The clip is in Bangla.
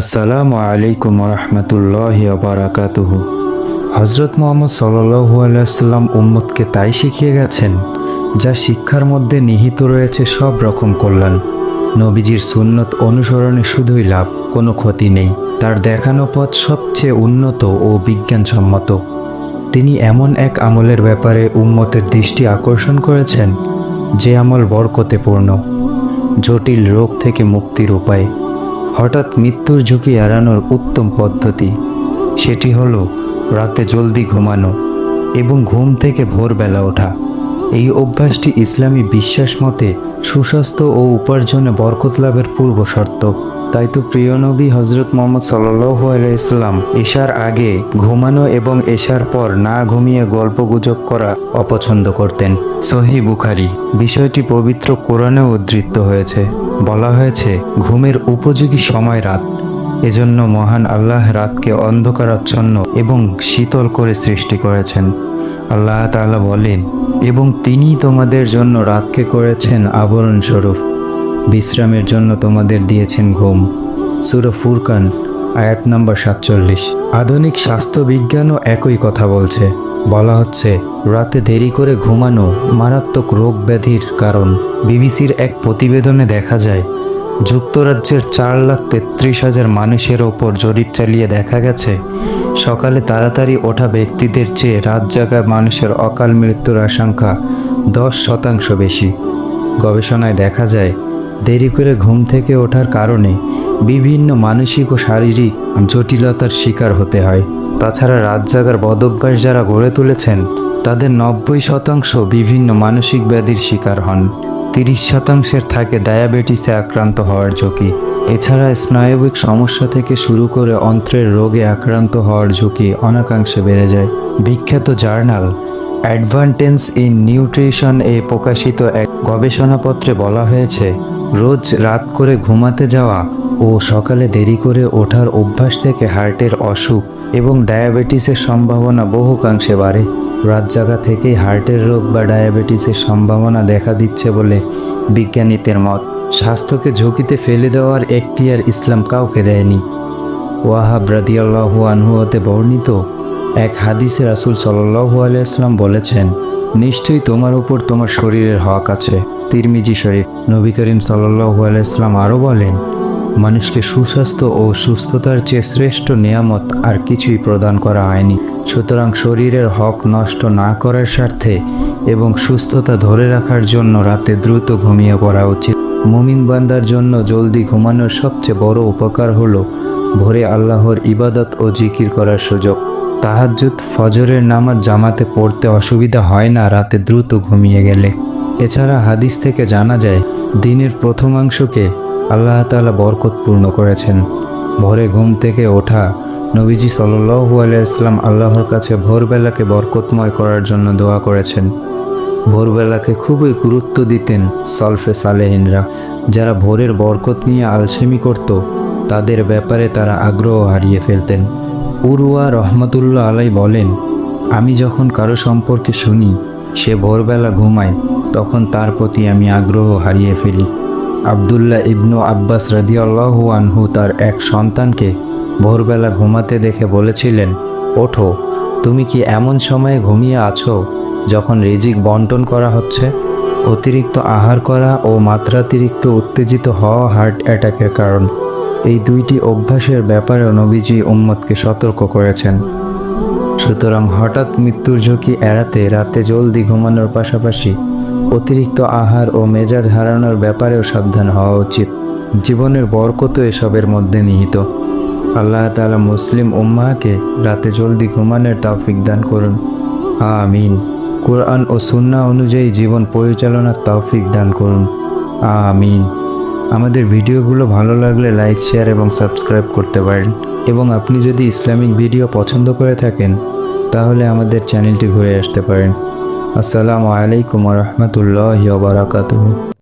আসসালামু আলাইকুম রহমতুল্লাহ বারাকাতুহ হজরত মোহাম্মদ সাল্লু আলাইসাল্লাম উম্মতকে তাই শিখিয়ে গেছেন, যা শিক্ষার মধ্যে নিহিত রয়েছে সব রকম কল্যাণ। নবীজির সুন্নত অনুসরণে শুধুই লাভ, কোনো ক্ষতি নেই। তার দেখানো পথ সবচেয়ে উন্নত ও বিজ্ঞানসম্মত। তিনি এমন এক আমলের ব্যাপারে উম্মতের দৃষ্টি আকর্ষণ করেছেন, যে আমল বরকতে পূর্ণ জটিল রোগ থেকে মুক্তির উপায়। হঠাৎ মৃত্যুর ঝুঁকি এড়ানোর উত্তম পদ্ধতি। সেটি হলো রাতে জলদি ঘুমানো এবং ঘুম থেকে ভোরবেলা ওঠা। এই অভ্যাসটি ইসলামী বিশ্বাস মতে সুস্বাস্থ্য ও উপার্জনে বরকত লাভের পূর্ব শর্ত। তাই তো প্রিয় নবী হজরত মোহাম্মদ আলাইসলাম এশার আগে ঘুমানো এবং এশার পর না ঘুমিয়ে গল্প গুজব করা অপছন্দ করতেন। সহি বুখারি। বিষয়টি পবিত্র কোরআনেও উদ্ধৃত হয়েছে। বলা হয়েছে, ঘুমের উপযোগী সময় রাত। এজন্য মহান আল্লাহ রাতকে অন্ধকারাচ্ছন্ন এবং শীতল করে সৃষ্টি করেছেন। আল্লাহ তাআলা বলেন, এবং তিনি তোমাদের জন্য রাতকে করেছেন আবরণ স্বরূপ বিশ্রামের জন্য তোমাদের দিয়েছেন ঘুম। সুরা ফুরকান, আয়াত নম্বর সাতচল্লিশ। আধুনিক স্বাস্থ্য বিজ্ঞানও একই কথা বলছে। বলা হচ্ছে, রাতে দেরি করে ঘুমানো মারাত্মক রোগ ব্যাধির কারণ। বিবিসির এক প্রতিবেদনে দেখা যায়, যুক্তরাজ্যের চার লাখ তেত্রিশ হাজার মানুষের ওপর জরিপ চালিয়ে দেখা গেছে, সকালে তাড়াতাড়ি ওঠা ব্যক্তিদের চেয়ে রাত জাগা মানুষের অকাল মৃত্যুর আশঙ্কা দশ শতাংশ বেশি। গবেষণায় দেখা যায় দেরি করে ঘুম থেকে ওঠার কারণে বিভিন্ন মানসিক ও শারীরিক জটিলতার শিকার হতে হয়। তাছাড়া রাত জাগার বদভ্যাস যারা গড়ে তুলেছেন, তাদের নব্বই শতাংশ বিভিন্ন মানসিক ব্যাধির শিকার হন। তিরিশ শতাংশের থাকে ডায়াবেটিসে আক্রান্ত হওয়ার ঝুঁকি। এছাড়া স্নায়বিক সমস্যা থেকে শুরু করে অন্ত্রের রোগে আক্রান্ত হওয়ার ঝুঁকি অনাকাংশে বেড়ে যায়। বিখ্যাত জার্নাল, অ্যাডভান্টেন্স ইন নিউট্রিশন এ প্রকাশিত এক গবেষণাপত্রে বলা হয়েছে, রোজ রাত করে ঘুমাতে যাওয়া ও সকালে দেরি করে ওঠার অভ্যাস থেকে হার্টের অসুখ এবং ডায়াবেটিসের সম্ভাবনা বহুকাংশে বাড়ে। রাত জাগা থেকেই হার্টের রোগ বা ডায়াবেটিসের সম্ভাবনা দেখা দিচ্ছে বলে বিজ্ঞানীদের মত। স্বাস্থ্যকে ঝুঁকিতে ফেলে দেওয়ার এখতিয়ার ইসলাম কাউকে দেয়নি। ওয়াহাব রাদিয়াল্লাহু আনহু হতে বর্ণিত এক হাদিসে রাসূল আলাইহি সাল্লাম বলেছেন নিশ্চয়ই তোমার উপর তোমার শরীরের হক আছে। তিরমিজি শরীফ নবী করিম সাল্লাল্লাহু আলাইহি সাল্লাম আরও বলেন, মানুষকে সুস্বাস্থ্য ও সুস্থতার চেয়ে শ্রেষ্ঠ নিয়ামত আর কিছুই প্রদান করা হয়নি। সুতরাং শরীরের হক নষ্ট না করার স্বার্থে এবং সুস্থতা ধরে রাখার জন্য রাতে দ্রুত ঘুমিয়ে পড়া উচিত। মুমিন বান্দার জন্য জলদি ঘুমানোর সবচেয়ে বড় উপকার হলো ভোরে আল্লাহর ইবাদত ও জিকির করার সুযোগ। তাহাজ্জুদ ফজরের নামাজ জামাতে পড়তে অসুবিধা হয় না, রাতে দ্রুত ঘুমিয়ে গেলে। এছাড়া হাদিস থেকে জানা যায়, দিনের প্রথমাংশকে আল্লাহ তাআলা বরকতপূর্ণ করেছেন। ভোরে ঘুম থেকে ওঠা নবীজি সাল্লু আলাইসলাম আল্লাহর কাছে ভোরবেলাকে বরকতময় করার জন্য দোয়া করেছেন। ভোরবেলাকে খুবই গুরুত্ব দিতেন সলফে সালেহিনরা। যারা ভোরের বরকত নিয়ে আলসেমি করত, তাদের ব্যাপারে তারা আগ্রহ হারিয়ে ফেলতেন। উরুয়া রহমতুল্লাহ আলাই বলেন, আমি যখন কারও সম্পর্কে শুনি, সে ভোরবেলা ঘুমায়, তখন তার প্রতি আমি আগ্রহ হারিয়ে ফেলি। আবদুল্লাহ ইবনু আব্বাস রাদিয়াল্লাহু আনহু তার এক সন্তানকে ভোরবেলা ঘুমাতে দেখে বলেছিলেন, ওঠো, তুমি কি এমন সময়ে ঘুমিয়ে আছো যখন রিজিক বন্টন করা হচ্ছে? অতিরিক্ত আহার করা ও মাত্রাতিরিক্ত উত্তেজিত হওয়া হার্ট অ্যাটাকের কারণ। এই দুইটি অভ্যাসের ব্যাপারেও নবীজি উম্মতকে সতর্ক করেছেন। সুতরাং হঠাৎ মৃত্যুর ঝুঁকি এড়াতে রাতে জলদি ঘুমানোর পাশাপাশি অতিরিক্ত আহার ও মেজাজ হারানোর ব্যাপারেও সাবধান হওয়া উচিত। জীবনের বরকত এসবের মধ্যে নিহিত। আল্লাহ তাআলা মুসলিম উম্মাহকে রাতে জলদি ঘুমানোর তৌফিক দান করুন। আমিন। কোরআন ও সুন্না অনুযায়ী জীবন পরিচালনার তৌফিক দান করুন। আমিন। আমাদের ভিডিওগুলো ভালো লাগলে লাইক, শেয়ার এবং সাবস্ক্রাইব করতে পারেন। এবং আপনি যদি ইসলামিক ভিডিও পছন্দ করে থাকেন, তাহলে আমাদের চ্যানেলটি ঘুরে আসতে পারেন। আসসালামু আলাইকুম রহমতুল্লাহ বারাকাতুহ।